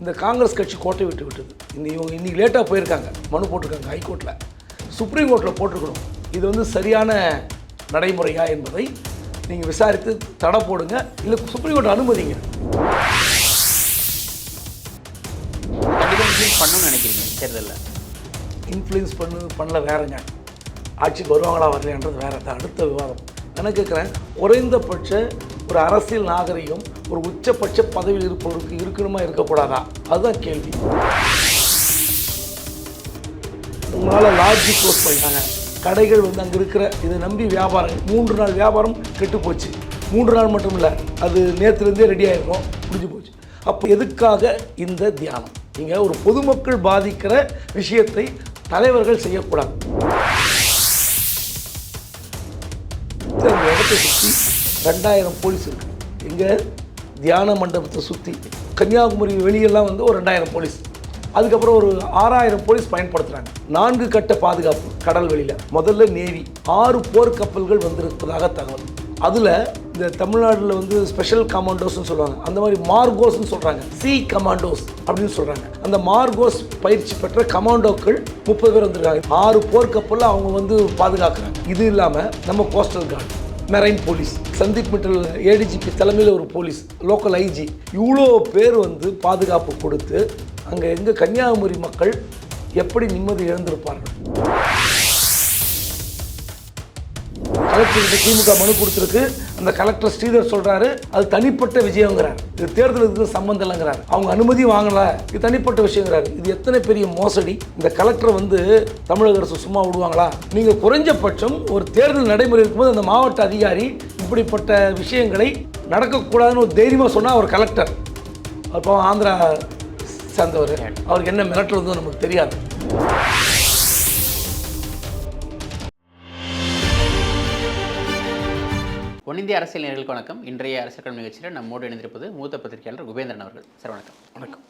இந்த காங்கிரஸ் கட்சி கோட்டை விட்டு விட்டது. இந்த இவங்க இன்னைக்கு லேட்டாக போயிருக்காங்க. மனு போட்டிருக்காங்க ஹைகோர்ட்டில் சுப்ரீம் கோர்ட்டில் போட்டிருக்கணும். இது வந்து சரியான நடைமுறையா என்பதை நீங்கள் விசாரித்து தடை போடுங்க. இல்லை சுப்ரீம் கோர்ட் அனுமதிங்க. இன்க்ளூட் பண்ணணும்னு நினைக்கிறீங்க. தேர்தலில். இன்ஃப்ளூயன்ஸ் பண்ணு பண்ணல வேறங்க ஆட்சிக்கு வருவாங்களா வரலையான்றது வேற. அடுத்த விவாதம். நான் கேட்குறேன் குறைந்தபட்ச ஒரு அரசியல் நாகரிகம் ஒரு உச்சபட்ச பதவியில் இருப்பவருக்கு இருக்கணுமா இருக்கக்கூடாதா? அதுதான் கேள்வி. உங்களால் லாட்ஜி க்ளோஸ் பண்ணிட்டாங்க. கடைகள் வந்து அங்கே இருக்கிற இதை நம்பி வியாபாரம் மூன்று நாள் வியாபாரம் கெட்டு போச்சு. மூன்று நாள் மட்டும் இல்லை அது நேற்றுலேருந்தே ரெடி ஆகிருக்கும் முடிஞ்சு போச்சு. அப்போ எதுக்காக இந்த தியானம்? நீங்கள் ஒரு பொதுமக்கள் பாதிக்கிற விஷயத்தை தலைவர்கள் செய்யக்கூடாது. இடத்தை சுற்றி ரெண்டாயிரம் போலீஸ் இருக்கு. எங்கே தியான மண்டபத்தை சுற்றி கன்னியாகுமரி வெளியெல்லாம் வந்து ஒரு ரெண்டாயிரம் போலீஸ். அதுக்கப்புறம் ஒரு ஆறாயிரம் போலீஸ் பயன்படுத்துகிறாங்க நான்கு கட்ட பாதுகாப்பு கடல் வெளியில். முதல்ல நேவி ஆறு போர்க்கப்பல்கள் வந்திருப்பதாக தகவல். அதில் இந்த தமிழ்நாட்டில் வந்து ஸ்பெஷல் கமாண்டோஸ்னு சொல்லுவாங்க. அந்த மாதிரி மார்கோஸ்னு சொல்கிறாங்க சி கமாண்டோஸ் அப்படின்னு சொல்கிறாங்க அந்த மார்கோஸ் பயிற்சி பெற்ற கமாண்டோக்கள் முப்பது பேர் வந்திருக்காங்க. ஆறு போர்க்கப்பலில் அவங்க வந்து பாதுகாக்கிறாங்க. இது இல்லாமல் நம்ம coastal guard marine police Sandeep Mittal ADGP தலைமையில் ஒரு போலீஸ் லோக்கல் ஐஜி இவ்வளோ பேர் வந்து பாதுகாப்பு கொடுத்து அங்கே எங்கே கன்னியாகுமரி மக்கள் எப்படி நிம்மதி இழந்திருப்பார்கள்? கலெக்டருக்கு திமுக மனு கொடுத்துருக்கு. அந்த கலெக்டர் ஸ்ரீதர் சொல்றாரு அது தனிப்பட்ட விஷயங்கிறார் இது தேர்தலுக்கு சம்பந்தம் இல்லைங்கிறார். அவங்க அனுமதி வாங்கல இது தனிப்பட்ட விஷயங்கிறார். இது எத்தனை பெரிய மோசடி? இந்த கலெக்டர் வந்து தமிழக அரசு சும்மா விடுவாங்களா? நீங்க குறைஞ்சபட்சம் ஒரு தேர்தல் நடைமுறை இருக்கும்போது அந்த மாவட்ட அதிகாரி இப்படிப்பட்ட விஷயங்களை நடக்கக்கூடாதுன்னு ஒரு தைரியமாக சொன்னால் அவர் கலெக்டர். அப்போ ஆந்திரா சேர்ந்தவர். அவருக்கு என்ன மிரட்டல் இருந்தோ நமக்கு தெரியாது. ஒன்னிந்திய அரசியல் நேர்களுக்கு வணக்கம். இன்றைய அரசியல் நிகழ்ச்சியில் நம்மோடு இணைந்திருப்பது மூத்த பத்திரிகையாளர் குபேந்திரன் அவர்கள். சார் வணக்கம். வணக்கம்.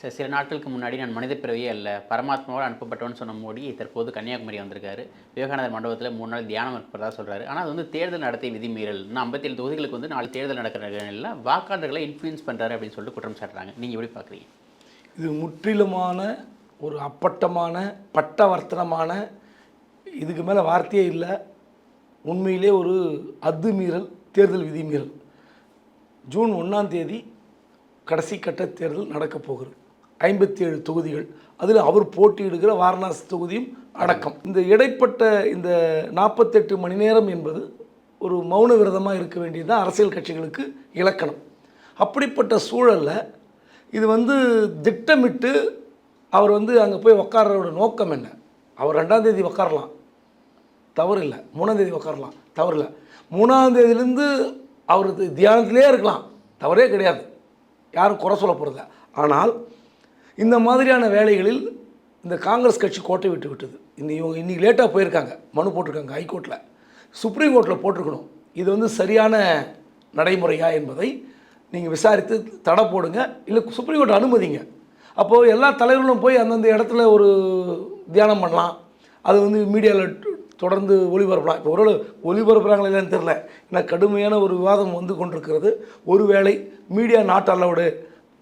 சார் சில நாட்களுக்கு முன்னாடி நான் மனித பிறவியே அல்ல பரமாத்மாவோடு அனுப்பப்பட்டவன்னு சொன்ன மோடி தற்போது கன்னியாகுமரி வந்திருக்காரு. விவேகானந்தர் மண்டபத்தில் மூணு நாள் தியானம் இருப்பதா சொல்றாரு. ஆனால் அது வந்து தேர்தல் நடத்தை விதிமீறல். இன்னும் ஐம்பத்தேழு தொகுதிகளுக்கு வந்து நாளை தேர்தல் நடக்கிற நிலையில் வாக்காளர்களை இன்ஃப்ளூயன்ஸ் பண்ணுறாரு அப்படின்னு சொல்லிட்டு குற்றம் சாட்டுறாங்க. நீங்கள் எப்படி பார்க்குறீங்க? இது முற்றிலுமான ஒரு அப்பட்டமான பட்டவர்த்தனமான இதுக்கு மேலே வார்த்தையே இல்லை. உண்மையிலே ஒரு அத்துமீறல் தேர்தல் விதிமீறல். ஜூன் ஒன்றாம் தேதி கடைசி கட்ட தேர்தல் நடக்கப் போகிறது ஐம்பத்தி ஏழு தொகுதிகள். அதில் அவர் போட்டியிடுகிற வாரணாசி தொகுதியும் அடக்கம். இந்த இடைப்பட்ட இந்த நாற்பத்தெட்டு மணி நேரம் என்பது ஒரு மௌன விரதமாக இருக்க வேண்டியது தான் அரசியல் கட்சிகளுக்கு இலக்கணம். அப்படிப்பட்ட சூழலில் இது வந்து திட்டமிட்டு அவர் வந்து அங்கே போய் உட்கார்றோட நோக்கம் என்ன? அவர் ரெண்டாம் தேதி உட்காரலாம் தவறு இல்லை மூணாம் தேதி உட்காரலாம் தவறு இல்லை மூணாம் தேதியிலேருந்து அவர் தியானத்திலே இருக்கலாம். தவறே கிடையாது. யாரும் குறை சொல்ல போகிறதில்ல ஆனால் இந்த மாதிரியான வேலைகளில் இந்த காங்கிரஸ் கட்சி கோட்டை விட்டு விட்டது. இந்த இவங்க இன்றைக்கி லேட்டாக போயிருக்காங்க. மனு போட்டிருக்காங்க ஹைகோர்ட்டில் சுப்ரீம் கோர்ட்டில் போட்டிருக்கணும். இது வந்து சரியான நடைமுறையா என்பதை நீங்கள் விசாரித்து தடை போடுங்க. இல்லை சுப்ரீம் கோர்ட் அனுமதிங்க. அப்போது எல்லா தலைவர்களும் போய் அந்தந்த இடத்துல ஒரு தியானம் பண்ணலாம். அது வந்து மீடியாவில் தொடர்ந்து ஒளிபரப்பலாம். இப்போ ஒரு ஒளிபரப்புறாங்களா இல்லைன்னு தெரில ஏன்னா கடுமையான ஒரு விவாதம் வந்து கொண்டிருக்கிறது. ஒருவேளை media not allowed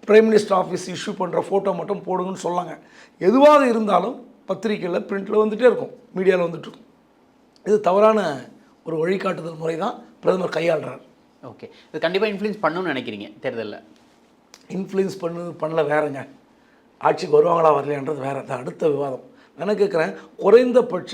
prime minister office issue பண்ணுற ஃபோட்டோ மட்டும் போடுங்கன்னு சொல்லாங்க எதுவாக இருந்தாலும் பத்திரிக்கையில் பிரிண்டில் வந்துகிட்டே இருக்கும். மீடியாவில் வந்துட்டு இருக்கும். இது தவறான ஒரு வழிகாட்டுதல் முறை தான் பிரதமர் கையாளுறார். ஓகே. இது கண்டிப்பாக இன்ஃப்ளூயன்ஸ் பண்ணணும்னு நினைக்கிறீங்க தேர்தலில்? இன்ஃப்ளூயன்ஸ் பண்ணு பண்ணல வேறங்க. ஆட்சிக்கு வருவாங்களா வரலையான்றது வேற. அடுத்த விவாதம். நான் கேட்குறேன்? குறைந்தபட்ச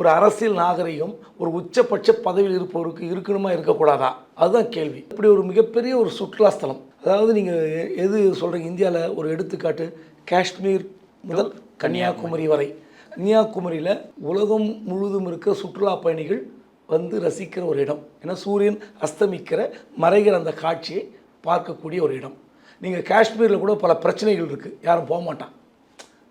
ஒரு அரசியல் நாகரிகம் ஒரு உச்சபட்ச பதவியில் இருப்பவருக்கு இருக்கணுமா இருக்கக்கூடாதா? அதுதான் கேள்வி. இப்படி ஒரு மிகப்பெரிய ஒரு சுற்றுலா ஸ்தலம் அதாவது நீங்கள் எது சொல்கிறீங்க இந்தியாவில் ஒரு எடுத்துக்காட்டு காஷ்மீர் முதல் கன்னியாகுமரி வரை. கன்னியாகுமரியில் உலகம் முழுவதும் இருக்க சுற்றுலா பயணிகள் வந்து ரசிக்கிற ஒரு இடம். ஏன்னா சூரியன் அஸ்தமிக்கிற மறைகிற அந்த காட்சியை பார்க்கக்கூடிய ஒரு இடம். நீங்கள் காஷ்மீரில் கூட பல பிரச்சனைகள் இருக்குது யாரும் போக மாட்டான்.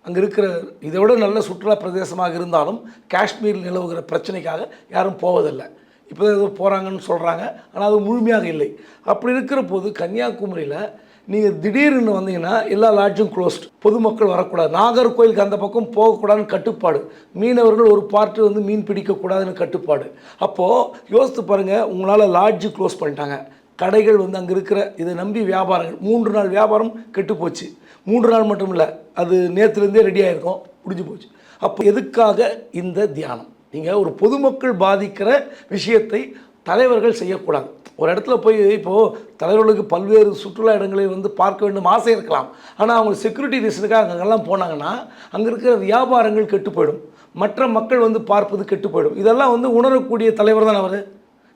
அங்கே இருக்கிற இதை விட நல்ல சுற்றுலா பிரதேசமாக இருந்தாலும் காஷ்மீரில் நிலவுகிற பிரச்சனைக்காக யாரும் போவதில்லை. இப்போ ஏதோ போகிறாங்கன்னு சொல்கிறாங்க ஆனால் அது முழுமையாக இல்லை. அப்படி இருக்கிற போது கன்னியாகுமரியில் நீங்கள் திடீர்னு வந்தீங்கன்னா எல்லா லாட்ஜும் க்ளோஸ்ட் பொதுமக்கள் வரக்கூடாது. நாகர்கோயிலுக்கு அந்த பக்கம் போகக்கூடாதுன்னு கட்டுப்பாடு. மீனவர்கள் ஒரு பார்ட்டு வந்து மீன் பிடிக்கக்கூடாதுன்னு கட்டுப்பாடு. அப்போது யோசித்து பாருங்கள் உங்களால் லாட்ஜு க்ளோஸ் பண்ணிட்டாங்க. கடைகள் வந்து அங்கே இருக்கிற இதை நம்பி வியாபாரங்கள் மூன்று நாள் வியாபாரம் கெட்டு போச்சு. மூன்று நாள் மட்டும் இல்லை அது நேற்றுலேருந்தே ரெடி ஆகிருக்கும் முடிஞ்சு போச்சு. அப்போ எதுக்காக இந்த தியானம்? நீங்கள் ஒரு பொதுமக்கள் பாதிக்கிற விஷயத்தை தலைவர்கள் செய்யக்கூடாது. ஒரு இடத்துல போய் இப்போது தலைவர்களுக்கு பல்வேறு சுற்றுலா இடங்களை வந்து பார்க்க வேண்டும் ஆசை இருக்கலாம். ஆனால் அவங்க செக்யூரிட்டி ரீசனுக்காக அங்கெல்லாம் போனாங்கன்னா அங்கே இருக்கிற வியாபாரங்கள் கெட்டு போயிடும். மற்ற மக்கள் வந்து பார்ப்பது கெட்டு போயிடும். இதெல்லாம் வந்து உணரக்கூடிய தலைவர் தான் அவர்.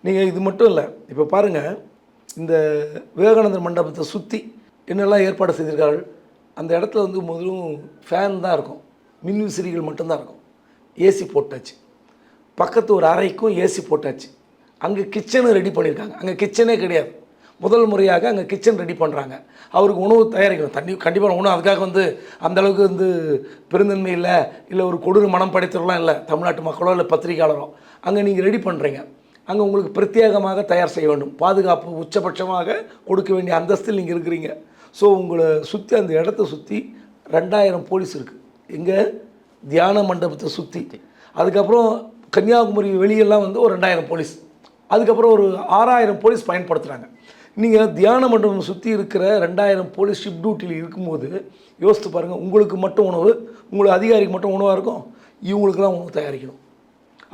நீங்கள் இது மட்டும் இல்லை இப்போ பாருங்கள் இந்த விவேகானந்தர் மண்டபத்தை சுற்றி என்னெல்லாம் ஏற்பாடு செய்திருக்கார்கள்? அந்த இடத்துல வந்து முதலும் ஃபேன் தான் இருக்கும். மின்விசிறிகள் மட்டும்தான் இருக்கும். ஏசி போட்டாச்சு. பக்கத்து ஒரு அறைக்கும் ஏசி போட்டாச்சு. அங்கே கிச்சனும் ரெடி பண்ணியிருக்காங்க அங்கே கிச்சனே கிடையாது. முதல் முறையாக அங்கே கிச்சன் ரெடி பண்ணுறாங்க அவருக்கு உணவு தயாரிக்கணும். தண்ணி கண்டிப்பாக உணவு அதுக்காக வந்து அந்தளவுக்கு வந்து பெருந்தன்மை இல்லை இல்லை ஒரு கொடூர மனம் படைத்தவர்களாம் இல்லை தமிழ்நாட்டு மக்களோ இல்லை பத்திரிகையாளரோ. அங்கே நீங்கள் ரெடி பண்ணுறீங்க அங்கே உங்களுக்கு பிரத்யேகமாக தயார் செய்ய வேண்டும். பாதுகாப்பு உச்சபட்சமாக கொடுக்க வேண்டிய அந்தஸ்தில் நீங்கள் இருக்கிறீங்க. ஸோ உங்களை சுற்றி அந்த இடத்த சுற்றி ரெண்டாயிரம் போலீஸ் இருக்குது எங்கே? தியான மண்டபத்தை சுற்றி அதுக்கப்புறம் கன்னியாகுமரி வெளியெல்லாம் வந்து ஒரு ரெண்டாயிரம் போலீஸ். அதுக்கப்புறம் ஒரு ஆறாயிரம் போலீஸ் பயன்படுத்துகிறாங்க நீங்கள் தியான மண்டபம் சுற்றி இருக்கிற ரெண்டாயிரம் போலீஸ் ஷிப் டியூட்டியில் இருக்கும்போது யோசித்து பாருங்கள் உங்களுக்கு மட்டும் உணவு உங்களுக்கு அதிகாரிக்கு மட்டும் உணவாக இருக்கும்? இவங்களுக்கெல்லாம் உணவு தயாரிக்கணும்.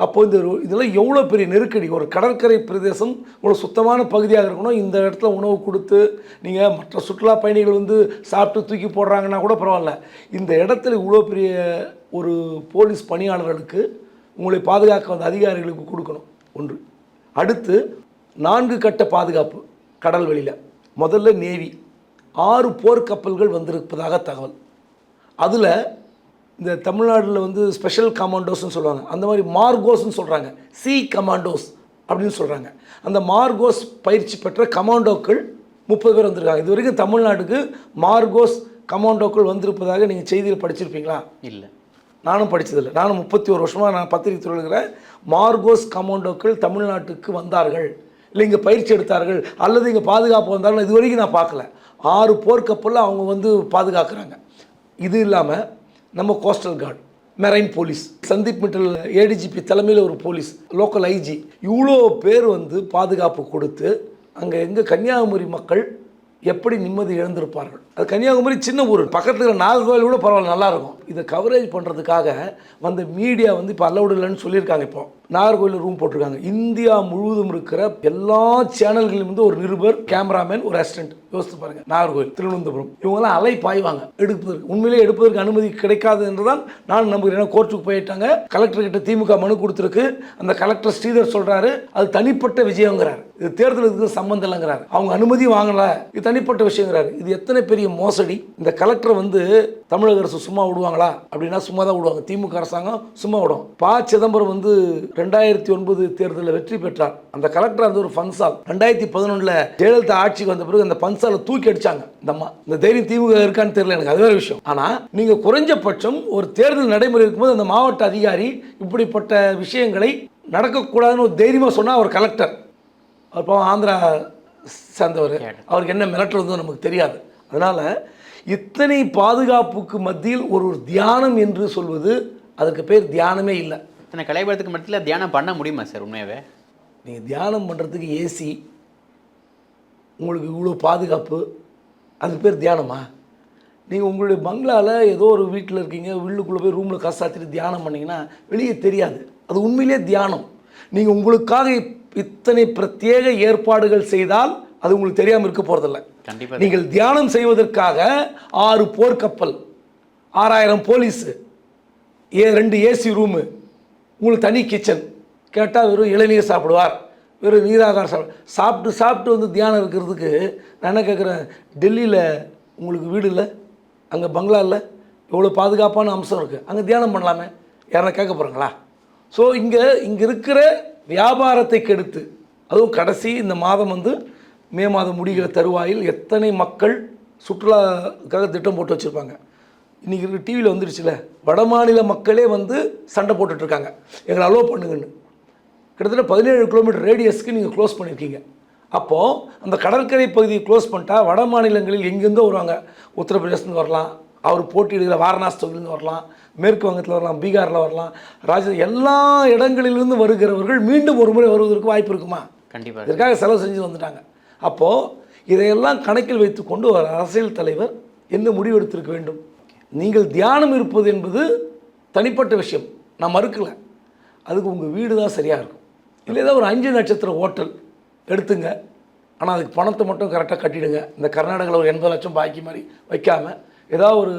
அப்போ இந்த இதெல்லாம் எவ்வளோ பெரிய நெருக்கடி? ஒரு கடற்கரை பிரதேசம் இவ்வளோ சுத்தமான பகுதியாக இருக்கணும். இந்த இடத்துல உணவு கொடுத்து நீங்கள் மற்ற சுற்றுலா பயணிகள் வந்து சாப்பிட்டு தூக்கி போடுறாங்கன்னா கூட பரவாயில்ல. இந்த இடத்துல இவ்வளோ பெரிய ஒரு போலீஸ் பணியாளர்களுக்கு உங்களை பாதுகாக்க வந்த அதிகாரிகளுக்கு கொடுக்கணும். ஒன்று. அடுத்து நான்கு கட்ட பாதுகாப்பு கடல் வெளியில் முதல்ல நேவி. ஆறு போர்க்கப்பல்கள் வந்திருப்பதாக தகவல். அதில் இந்த தமிழ்நாட்டில் வந்து ஸ்பெஷல் கமாண்டோஸ்னு சொல்லுவாங்க. அந்த மாதிரி மார்கோஸ்னு சொல்கிறாங்க சி கமாண்டோஸ் அப்படின்னு சொல்கிறாங்க அந்த மார்கோஸ் பயிற்சி பெற்ற கமாண்டோக்கள் முப்பது பேர் வந்திருக்காங்க. இது வரைக்கும் தமிழ்நாட்டுக்கு மார்கோஸ் கமாண்டோக்கள் வந்திருப்பதாக நீங்கள் செய்தியில் படிச்சிருப்பீங்களா? இல்லை. நானும் படிச்சதில்லை. நானும் முப்பத்தி ஒரு வருஷமாக நான் பத்திரிகை துறையில் இருக்கிறேன் மார்கோஸ் கமாண்டோக்கள் தமிழ்நாட்டுக்கு வந்தார்கள். இல்லை இங்கே பயிற்சி எடுத்தார்கள். அல்லது இங்கே பாதுகாப்பு வந்தார்கள். இது வரைக்கும் நான் பார்க்கல. ஆறு போர்க்கப்பலில் அவங்க வந்து பாதுகாக்கிறாங்க. இது இல்லாமல் நம்ம coastal guard marine police Sandeep Mittal ADGP தலைமையில் ஒரு போலீஸ் லோக்கல் ஐஜி இவ்வளோ பேர் வந்து பாதுகாப்பு கொடுத்து அங்கே எங்கே கன்னியாகுமரி மக்கள் எப்படி நிம்மதி இழந்திருப்பார்கள்? அது கன்னியாகுமரி சின்ன ஊர். பக்கத்தில் இருக்கிற நாகர்கோவில் கூட பரவாயில்ல நல்லாயிருக்கும். இதை கவரேஜ் பண்ணுறதுக்காக வந்த மீடியா வந்து இப்போ அல்லவுட் இல்லைன்னு சொல்லியிருக்காங்க இப்போ. நாகர்கோவில் ரூம் போட்டிருக்காங்க. இந்தியா முழுவதும் இருக்கிற எல்லா சேனல்களிலும் வந்து ஒரு நிருபர் கேமராமேன் ஒரு அசிஸ்டன்ட் யோசித்து பாருங்கள் நாகர்கோவில் திருவனந்தபுரம். இவங்கெல்லாம் அலை பாய்வாங்க எடுப்பதற்கு உண்மையிலே எடுப்பதற்கு அனுமதி கிடைக்காது என்று தான் நான் நம்புகிறேன். ஏன்னா கோர்ட்டுக்கு போயிட்டாங்க. கலெக்டர் கிட்ட திமுக மனு கொடுத்துருக்கு. அந்த கலெக்டர் ஸ்ரீதர் சொல்கிறாரு அது தனிப்பட்ட விஷயங்கிறார் இது தேர்தலுக்கு சம்மந்தம் இல்லைங்கிறார். அவங்க அனுமதி வாங்கலை. இது தனிப்பட்ட விஷயங்கிறார். இது எத்தனை பெரிய மோசடி. இந்த கலெக்டரை வந்து தமிழக அரசு சும்மா விடுவாங்களா? அப்படின்னா சும்மா தான் விடுவாங்க. திமுக அரசாங்கம் சும்மா விடும். ப. சிதம்பரம் வந்து ரெண்டாயிரத்தி ஒன்பது தேர்தலில் வெற்றி பெற்றார். அந்த கலெக்டர் அந்த ஒரு ஃபன்சால் ரெண்டாயிரத்தி பதினொன்றில் ஜெயலலிதா ஆட்சிக்கு வந்த பிறகு அந்த பன்சாலை தூக்கி அடிச்சாங்க. இந்த அம்மா இந்த தைரியம் திமுக இருக்கான்னு தெரியல எனக்கு. அது வேற விஷயம். ஆனால் நீங்கள் குறைஞ்சபட்சம் ஒரு தேர்தல் நடைமுறை இருக்கும்போது அந்த மாவட்ட அதிகாரி இப்படிப்பட்ட விஷயங்களை நடக்கக்கூடாதுன்னு ஒரு தைரியமாக சொன்னால் ஒரு கலெக்டர். அவர் பாவம் ஆந்திரா சேர்ந்தவர். அவருக்கு என்ன மிரட்டல் இருந்தோ நமக்கு தெரியாது. அதனால் இத்தனை பாதுகாப்புக்கு மத்தியில் ஒரு ஒரு தியானம் என்று சொல்வது அதுக்கு பேர் தியானமே இல்லை. இத்தனை கலைபுரத்துக்கு மத்தியில் தியானம் பண்ண முடியுமா சார் உண்மையாவே? நீங்கள் தியானம் பண்ணுறதுக்கு ஏசி உங்களுக்கு இவ்வளோ பாதுகாப்பு அதுக்கு பேர் தியானமா? நீங்கள் உங்களுடைய பங்களாவில் ஏதோ ஒரு வீட்டில் இருக்கீங்க உள்ளுக்குள்ளே போய் ரூமில் கசாத்திட்டு தியானம் பண்ணீங்கன்னா வெளியே தெரியாது. அது உண்மையிலே தியானம். நீங்கள் உங்களுக்காக இத்தனை பிரத்யேக ஏற்பாடுகள் செய்தால் அது உங்களுக்கு தெரியாமல் இருக்க போகிறதில்ல கண்டிப்பா. நீங்கள் தியானம் செய்வதற்காக ஆறு போர்க்கப்பல் ஆறாயிரம் போலீஸு ஏ ரெண்டு ஏசி ரூமு உங்களுக்கு தனி கிச்சன். கேட்டால் வெறும் இளநீர் சாப்பிடுவார் வெறும் நீராகாரம் சாப்பிடு சாப்பிட்டு சாப்பிட்டு வந்து தியானம் இருக்கிறதுக்கு நான் என்ன கேட்குறேன் டெல்லியில் உங்களுக்கு வீடு இல்லை? அங்கே பங்களா இல்லை? எவ்வளோ பாதுகாப்பான அம்சம் இருக்குது அங்கே தியானம் பண்ணலாமே. யாரா கேட்க போகிறாங்களா ஸோ இங்கே இங்கே இருக்கிற வியாபாரத்தை கெடுத்து அதுவும் கடைசி இந்த மாதம் வந்து மே மாதம் முடிகிற தருவாயில் எத்தனை மக்கள் சுற்றுலாக்காக திட்டம் போட்டு வச்சுருப்பாங்க? இன்றைக்கி இருக்க டிவியில் வந்துருச்சுல. வடமாநில மக்களே வந்து சண்டை போட்டுட்டு இருக்காங்க எங்களை அலோவ் பண்ணுங்கன்னு. கிட்டத்தட்ட பதினேழு கிலோமீட்டர் ரேடியஸ்க்கு நீங்கள் க்ளோஸ் பண்ணியிருக்கீங்க அப்போது அந்த கடற்கரை பகுதியை க்ளோஸ் பண்ணிட்டா வட மாநிலங்களில் எங்கேருந்தோ வருவாங்க. உத்தரப்பிரதேசத்துலேருந்து வரலாம். அவர் போட்டியிடுகிற வாரணாசி தொகுதியிலேருந்து வரலாம். மேற்கு வங்கத்தில் வரலாம். பீகாரில் வரலாம். ராஜ எல்லா இடங்களிலிருந்து வருகிறவர்கள் மீண்டும் ஒரு முறை வருவதற்கு வாய்ப்பு இருக்குமா? கண்டிப்பாக இதற்காக செலவு செஞ்சு வந்துட்டாங்க. அப்போது இதையெல்லாம் கணக்கில் வைத்துக்கொண்டு ஒரு அரசியல் தலைவர் என்ன முடிவெடுத்திருக்க வேண்டும்? நீங்கள் தியானம் இருப்பது என்பது தனிப்பட்ட விஷயம். நான் மறுக்கல. அதுக்கு உங்கள் வீடு தான் சரியாக இருக்கும். இல்லை ஏதாவது ஒரு அஞ்சு நட்சத்திர ஹோட்டல் எடுத்துங்க. ஆனால் அதுக்கு பணத்தை மட்டும் கரெக்டாக கட்டிடுங்க. இந்த கர்நாடகாவில் ஒரு எண்பது லட்சம் பாக்கி மாதிரி வைக்காமல் ஏதாவது ஒரு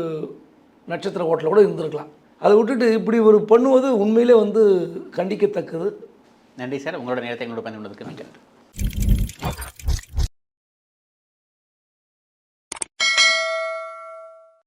நட்சத்திர ஹோட்டலில் கூட இருந்திருக்கலாம். அதை விட்டுட்டு இப்படி ஒரு பண்ணுவது உண்மையிலே வந்து கண்டிக்கத்தக்கது. நன்றி சார். உங்களோட நேரத்தை எங்களோட பயந்து நன்றி.